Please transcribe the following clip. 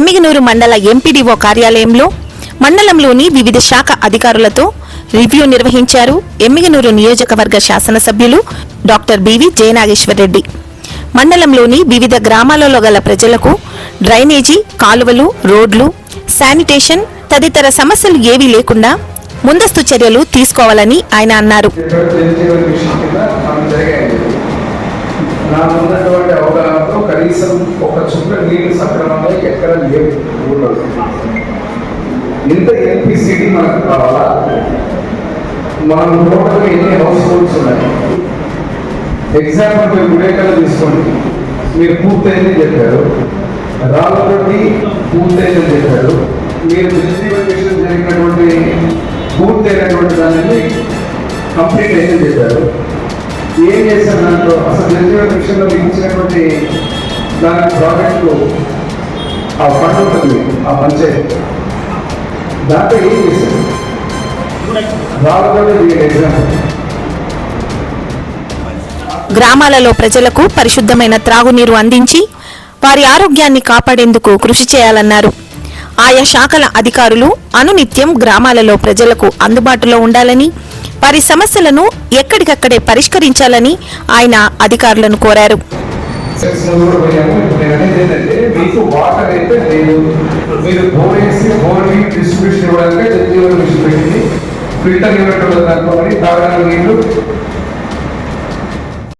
ఎమ్మిగనూరు మండల ఎంపీడీఓ కార్యాలయంలో మండలంలోని వివిధ శాఖ అధికారులతో రివ్యూ నిర్వహించారు ఎమ్మిగనూరు నియోజకవర్గ శాసనసభ్యులు డాక్టర్ బివి జయనాగేశ్వరరెడ్డి. మండలంలోని వివిధ గ్రామాలలో గల ప్రజలకు డ్రైనేజీ కాలువలు రోడ్లు శానిటేషన్ తదితర సమస్యలు ఏవీ లేకుండా ముందస్తు చర్యలు తీసుకోవాలని ఆయన అన్నారు. కనీసం ఒక చుక్క నీళ్ళు సక్రమంగా ఎక్కడ లేవు. ఊళ్ళో ఇంత ఎల్పిసిడి మనకు కావాలా? మనం టోటల్గా ఎన్ని హౌస్ హోల్డ్స్ ఉన్నాయి? ఎగ్జాంపుల్ మీరు వివేకాలు తీసుకోండి. మీరు పూర్తయిందని చెప్పారు. రాళ్ళతోటి పూర్తయిందని చెప్పారు. మీరు డిస్ట్రిబ్యూషన్ జరిగినటువంటి పూర్తయినటువంటి దానిని కంప్లీట్ అయిందని చెప్పారు. ఏం చేశారు దాంట్లో? అసలు జనజీవన విషయంలో మీకు దాని ప్రాజెక్టు ఆ ఫండ్ ఉంటుంది ఆ పంచాయతీ దాంట్లో ఏం చేశారు? రాళ్ళతోటి దీని ఎగ్జాంపుల్ గ్రామాలలో ప్రజలకు పరిశుద్ధమైన త్రాగునీరు అందించి వారి ఆరోగ్యాన్ని కాపాడేందుకు కృషి చేయాలన్నారు. ఆయా శాఖల అధికారులు అనునిత్యం గ్రామాలలో ప్రజలకు అందుబాటులో ఉండాలని వారి సమస్యలను ఎక్కడికక్కడే పరిష్కరించాలని ఆయన అధికారులను కోరారు. మీకు వాటర్ అయితే లేదు మీరు బోర్ వేసి డిస్ట్రిబ్యూషన్ ఇవ్వడానికి మిషన్ పెట్టింది ఫిల్టర్ ఇవ్వటం తాగడానికి